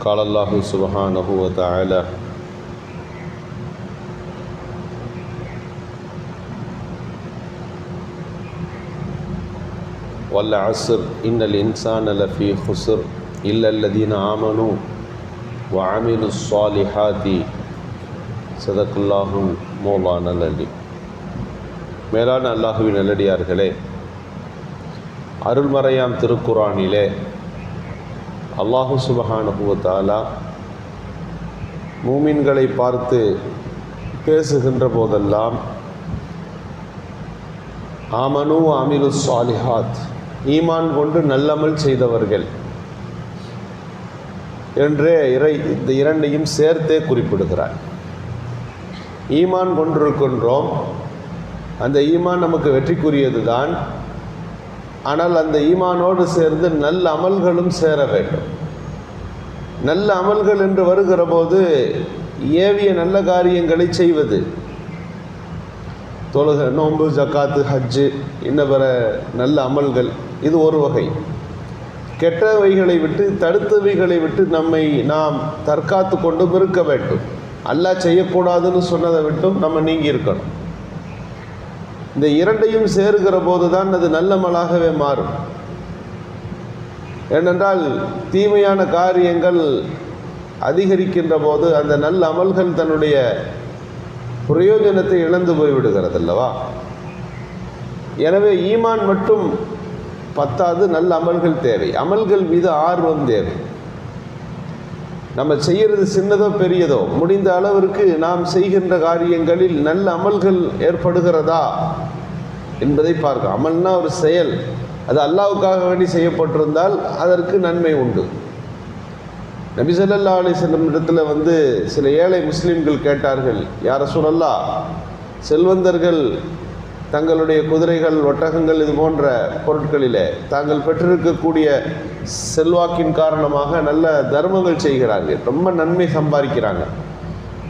قال الله سبحانه وتعالى والعصر إن الإنسان لفي خسر إلا الذين آمنوا وعملوا الصالحات صدق الله مولانا العلي மேலான அல்லாஹுவின் நல்லடியார்களே அருள்மறையாம் திருக்குறானிலே அல்லாஹு சுபஹானுபவத்தாலா மூமின்களை பார்த்து பேசுகின்ற போதெல்லாம் ஆமனு அமிலு சாலிஹாத் ஈமான் கொண்டு நல்லமல் செய்தவர்கள் என்றே இறை இந்த இரண்டையும் சேர்த்தே குறிப்பிடுகிறார். ஈமான் கொண்டிருக்கின்றோம். அந்த ஈமான் நமக்கு வெற்றிக்குரியது தான் ஆனால் அந்த ஈமானோடு சேர்ந்து நல்ல அமல்களும் சேர வேண்டும். நல்ல அமல்கள் என்று வருகிற போது ஏவிய நல்ல காரியங்களை செய்வது. தொழுக நோன்பு ஜக்காத்து ஹஜ்ஜு இன்ன பிற நல்ல அமல்கள் இது ஒரு வகை. கெட்டவைகளை விட்டு தடுத்தவைகளை விட்டு நம்மை நாம் தற்காத்து கொண்டும் இருக்க வேண்டும். அல்லாஹ் செய்யக்கூடாதுன்னு சொன்னதை விட்டும் நம்ம நீங்கி இருக்கணும். இந்த இரண்டையும் சேருகிற போது தான் அது நல்ல மலாகவே மாறும். ஏனென்றால் தீமையான காரியங்கள் அதிகரிக்கின்ற போது அந்த நல்ல அமல்கள் தன்னுடைய பிரயோஜனத்தை இழந்து போய்விடுகிறது அல்லவா எனவே ஈமான் மட்டும் பத்தாது நல்ல அமல்கள் தேவை. அமல்கள் மீது ஆர்வம் தேவை. நம்ம செய்கிறது சின்னதோ பெரியதோ முடிந்த அளவிற்கு நாம் செய்கின்ற காரியங்களில் நல்ல அமல்கள் ஏற்படுகிறதா என்பதை பார்க்க. அமல்னா ஒரு செயல். அது அல்லாவுக்காக வேண்டி செய்யப்பட்டிருந்தால் அதற்கு நன்மை உண்டு. நபிசல்லா சொல்லல்லா அலி செல்லும் இடத்துல வந்து சில ஏழை முஸ்லீம்கள் கேட்டார்கள் யார சொல்லல்லா செல்வந்தர்கள் தங்களுடைய குதிரைகள் ஒட்டகங்கள் இது போன்ற பொருட்களிலே தாங்கள் பெற்றிருக்கக்கூடிய செல்வாக்கின் காரணமாக நல்ல தர்மங்கள் செய்கிறார்கள். ரொம்ப நன்மை சம்பாதிக்கிறாங்க.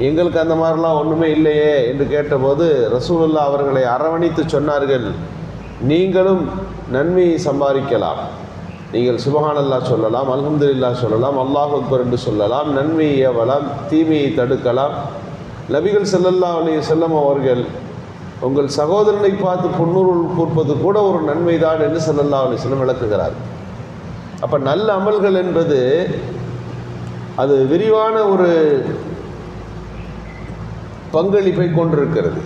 எங்களுக்கு அந்த மாதிரிலாம் ஒன்றுமே இல்லையே என்று கேட்டபோது ரசூலுல்லா அவர்களை அரவணைத்து சொன்னார்கள் நீங்களும் நன்மையை சம்பாதிக்கலாம். நீங்கள் சுபஹானல்லா சொல்லலாம் அலமதுல்லா சொல்லலாம் அல்லாஹ் அக்பர் என்று சொல்லலாம் நன்மையை ஏவலாம் தீமையை தடுக்கலாம். நபிகள் செல்லல்லா அலி செல்லம் அவர்கள் உங்கள் சகோதரனை பார்த்து புன்னுருள் கூர்ப்பது கூட ஒரு நன்மைதான் என்று செல்லல்லா அலிஸ்லம் விளக்குகிறார். அப்போ நல்ல அமல்கள் என்பது அது விரிவான ஒரு பங்களிப்பை கொண்டிருக்கிறது.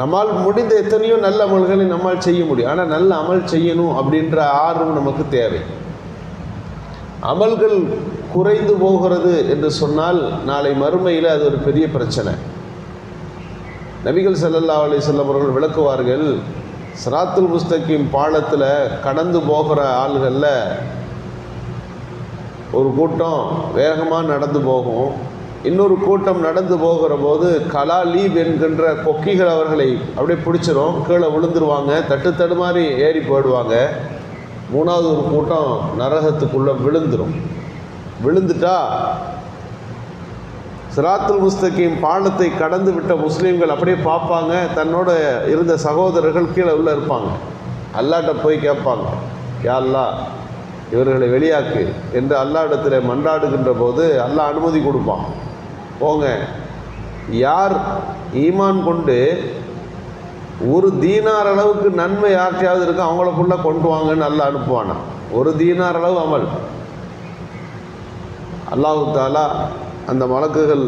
நம்மால் முடிந்த எத்தனையோ நல்ல அமல்களை நம்மால் செய்ய முடியும். ஆனால் நல்ல அமல் செய்யணும் அப்படின்ற ஆர்வம் நமக்கு தேவை. அமல்கள் குறைந்து போகிறது என்று சொன்னால் நாளை மறுமையில் அது ஒரு பெரிய பிரச்சனை. நபிகள் சல்லல்லா அலி செல்லம் அவர்கள் விளக்குவார்கள் சராத்துல் முஸ்தகிம் பாலத்தில் கடந்து போகிற ஆள்களில் ஒரு கூட்டம் வேகமாக நடந்து போகும். இன்னொரு கூட்டம் நடந்து போகிற போது கலா லீப் என்கின்ற கொக்கிகள் அவர்களை அப்படியே பிடிச்சிரும். கீழே விழுந்துருவாங்க. தட்டு தடுமாறி ஏறி போயிடுவாங்க. மூணாவது ஒரு கூட்டம் நரகத்துக்குள்ளே விழுந்துடும் விழுந்துட்டா சிராத்துல் முஸ்தகிம் பாலத்தை கடந்து விட்ட முஸ்லீம்கள் அப்படியே பார்ப்பாங்க. தன்னோட இருந்த சகோதரர்கள் கீழே உள்ளே இருப்பாங்க. அல்லாட்ட போய் கேட்பாங்க. யா இவர்களை வெளியாக்கு என்று அல்லாடத்தில் மன்றாடுகின்ற போது அல்லாஹ் அனுமதி கொடுப்பான். போங்க. யார் ஈமான் கொண்டு ஒரு தீனார் அளவுக்கு நன்மை யார்ட்டையாவது இருக்கோ அவங்கள ஃபுல்லாக கொண்டு வாங்கன்னு நல்லா அனுப்புவானா? ஒரு தீனார் அளவு அமல். அல்லாஹு தாலா அந்த மலக்குகள்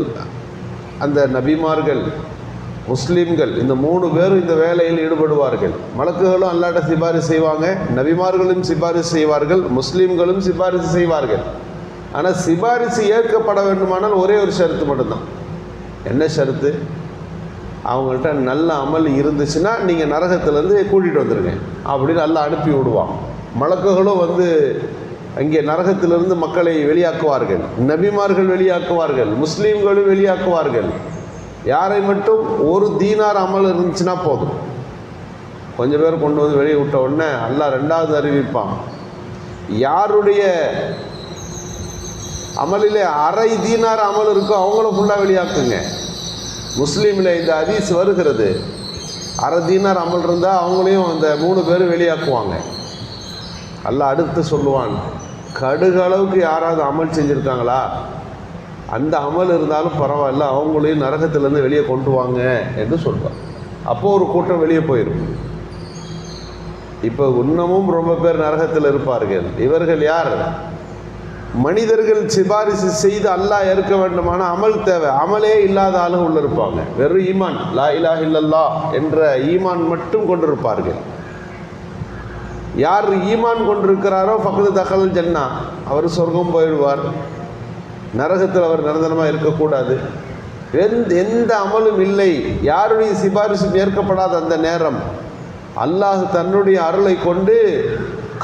அந்த நபிமார்கள் முஸ்லீம்கள் இந்த மூணு பேரும் இந்த வேலையில் ஈடுபடுவார்கள். மலக்குகளும் அல்லாட்ட சிபாரிசு செய்வாங்க நபிமார்களும் சிபாரிசு செய்வார்கள் முஸ்லீம்களும் சிபாரிசு செய்வார்கள். ஆனால் சிபாரிசு ஏற்கப்பட வேண்டுமானால் ஒரே ஒரு ஷருத்து மட்டும்தான். என்ன ஷருத்து? அவங்கள்ட்ட நல்ல அமல் இருந்துச்சுன்னா நீங்கள் நரகத்துலேருந்து கூட்டிகிட்டு வந்துடுங்க அப்படின்னு நல்லா அனுப்பி விடுவான். மலக்குகளும் வந்து அங்கே நரகத்திலிருந்து மக்களை வெளியாக்குவார்கள். நபிமார்கள் வெளியாக்குவார்கள். முஸ்லீம்களும் வெளியாக்குவார்கள். யாரை மட்டும் ஒரு தீனார் அமல் இருந்துச்சுன்னா போதும். கொஞ்சம் பேர் கொண்டு வந்து வெளியே விட்ட உடனே அல்லாஹ் ரெண்டாவது அறிவிப்பான். யாருடைய அமலிலே அரை தீனார் அமல் இருக்கோ அவங்கள ஃபுல்லாக வெளியாக்குங்க. முஸ்லீமில் இந்த ஹதீஸ் வருகிறது. அரை தீனார் அமல் இருந்தால் அவங்களையும் அந்த மூணு பேரும் வெளியாக்குவாங்க. அல்லாஹ் அடுத்து சொல்லுவான் கடுகளவுக்கு யாராவது அமல் செஞ்சுருக்காங்களா? அந்த அமல் இருந்தாலும் பரவாயில்ல அவங்களையும் நரகத்திலேருந்து வெளியே கொண்டு வாங்க என்று சொல்வான். அப்போது ஒரு கூட்டம் வெளியே போயிடும் இப்போ இன்னமும் ரொம்ப பேர் நரகத்தில் இருப்பார்கள். இவர்கள் யார்? மனிதர்கள் சிபாரிசு செய்து அல்லாஹ் இருக்க வேண்டுமான அமல் தேவை. அமலே இல்லாத ஆளும் உள்ள இருப்பாங்க. வெறும் ஈமான் லா இலா இல்லல்லா என்ற ஈமான் மட்டும் கொண்டிருப்பார்கள். யார் ஈமான் கொண்டிருக்கிறாரோ பக்கத்து தகவல் ஜன்னா அவர் சொர்க்கம் போயிடுவார். நரகத்தில் அவர் நிரந்தரமாக இருக்கக்கூடாது. எந்த எந்த அமலும் இல்லை. யாருடைய சிபாரிசும் ஏற்கப்படாத அந்த நேரம். அல்லாஹ் தன்னுடைய அருளை கொண்டு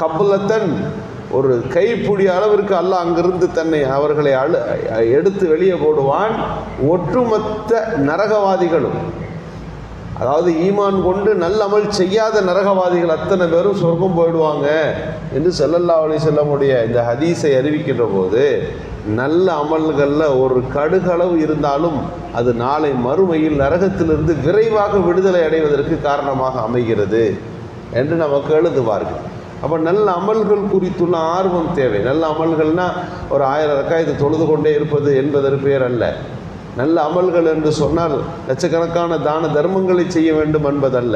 கபுலத்தன் ஒரு கைப்பிடி அளவிற்கு அல்லாஹ் அங்கிருந்து தன்னை அவர்களை அழு எடுத்து வெளியே போடுவான். ஒட்டுமொத்த நரகவாதிகளும் அதாவது ஈமான் கொண்டு நல்ல அமல் செய்யாத நரகவாதிகள் அத்தனை பேரும் சொர்க்கம் போயிடுவாங்க என்று செல்லல்லா அலைஹி செல்லமுடைய இந்த ஹதீஸை அறிவிக்கின்ற போது நல்ல அமல்களில் ஒரு கடுகளவு இருந்தாலும் அது நாளை மறுமையில் நரகத்திலிருந்து விரைவாக விடுதலை அடைவதற்கு காரணமாக அமைகிறது என்று நமக்கு எழுதுவார்கள். அப்போ நல்ல அமல்கள் குறித்துள்ள ஆர்வம் தேவை. நல்ல அமல்கள்னால் ஒரு ஆயிரம் ரக்காயத்து தொழுது கொண்டே இருப்பது என்பதற்கு பேர் அல்ல. நல்ல அமல்கள் என்று சொன்னால் லட்சக்கணக்கான தான தர்மங்களை செய்ய வேண்டும் என்பதல்ல.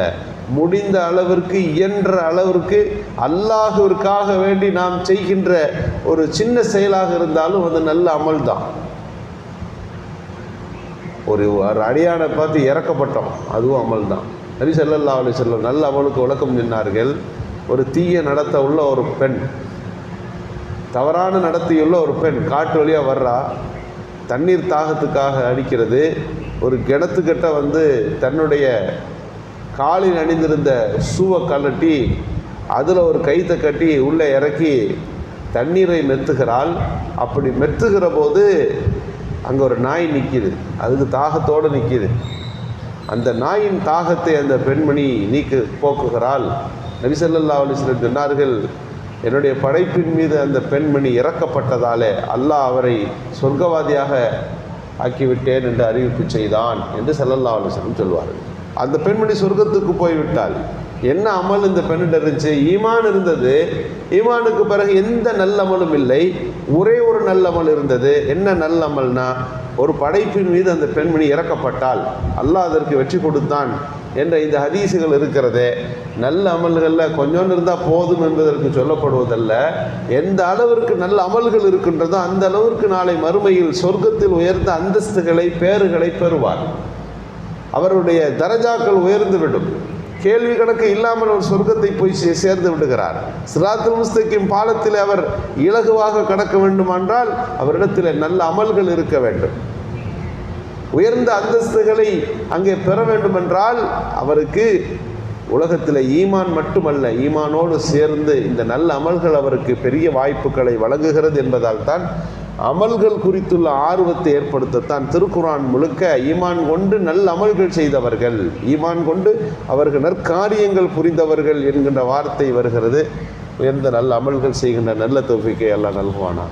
முடிந்த அளவிற்கு இயன்ற அளவிற்கு அல்லாஹுவிற்காக வேண்டி நாம் செய்கின்ற ஒரு சின்ன செயலாக இருந்தாலும் அது நல்ல அமல் தான் ஒரு ஒரு அடியானை பார்த்து இறக்கப்பட்டோம் அதுவும் அமல் தான் நபி செல்லல்லா அலி செல்லம் நல்ல அமலுக்கு விளக்கம் சொன்னார்கள் ஒரு தீய நடத்த உள்ள ஒரு பெண் தவறான நடத்தியுள்ள ஒரு பெண் காட்டு வழியாக வர்றா தண்ணீர் தாகத்துக்காக அடிக்கிறது. ஒரு கிணத்துக்கிட்ட வந்து தன்னுடைய காலில் அணிந்திருந்த சூவை கழட்டி அதில் ஒரு கைத்தை கட்டி உள்ளே இறக்கி தண்ணீரை மெத்துகிறாள். அப்படி மெத்துகிற போது அங்கே ஒரு நாய் நிற்கிது அதுக்கு தாகத்தோடு நிற்கிது அந்த நாயின் தாகத்தை அந்த பெண்மணி நீக்கு போக்குகிறாள். நபிசல்லா அலிஸ்லம் சொன்னார்கள் என்னுடைய படைப்பின் மீது அந்த பெண்மணி இறக்கப்பட்டதாலே அல்லாஹ் அவரை சொர்க்கவாதியாக ஆக்கிவிட்டேன் என்று அறிவிப்பு செய்தான் என்று செல்லல்லா அலுவலம் சொல்வார்கள். அந்த பெண்மணி சொர்க்கத்துக்கு போய்விட்டால் என்ன அமல் இந்த பெண்ணிட்ட இருந்துச்சு? ஈமான் இருந்தது. ஈமானுக்கு பிறகு எந்த நல்ல அமலும் இல்லை. ஒரே ஒரு நல்ல அமல் இருந்தது. என்ன நல்ல அமல்னா ஒரு படைப்பின் மீது அந்த பெண்மணி இறக்கப்பட்டால் அல்லாஹ் அதற்கு வெற்றி கொடுத்தான். என்ற இந்த ஹதீஸுகள் இருக்கிறதே நல்ல அமல்களில் கொஞ்சோண்டு இருந்தால் போதும் என்பதற்கு சொல்லப்படுவதல்ல. எந்த அளவிற்கு நல்ல அமல்கள் இருக்கின்றதோ அந்த அளவிற்கு நாளை மறுமையில் சொர்க்கத்தில் உயர்ந்த அந்தஸ்துகளை பேறுகளை பெறுவார். அவருடைய தரஜாக்கள் உயர்ந்து விடும் கேள்வி கணக்கு இல்லாமல் ஒரு சொர்க்கத்தை போய் சே- சேர்ந்து விடுகிறார். சிராத்துல் முஸ்தகிம் பாலத்தில் அவர் இலகுவாக கடக்க வேண்டுமென்றால் அவரிடத்தில் நல்ல அமல்கள் இருக்க வேண்டும். உயர்ந்த அந்தஸ்துகளை அங்கே பெற வேண்டுமென்றால் அவருக்கு உலகத்தில் ஈமான் மட்டுமல்ல ஈமானோடு சேர்ந்து இந்த நல்ல அமல்கள் அவருக்கு பெரிய வாய்ப்புகளை வழங்குகிறது என்பதால் தான் அமல்கள் குறித்துள்ள ஆர்வத்தை ஏற்படுத்தத்தான் திருக்குரான் முழுக்க ஈமான் கொண்டு நல்ல அமல்கள் செய்தவர்கள் ஈமான் கொண்டு அவர்கள் நற்காரியங்கள் புரிந்தவர்கள் என்கின்ற வார்த்தை வருகிறது. உயர்ந்த நல்ல அமல்கள் செய்கின்ற நல்ல தொகுப்பிக்கை எல்லாம் நல்குவானாக.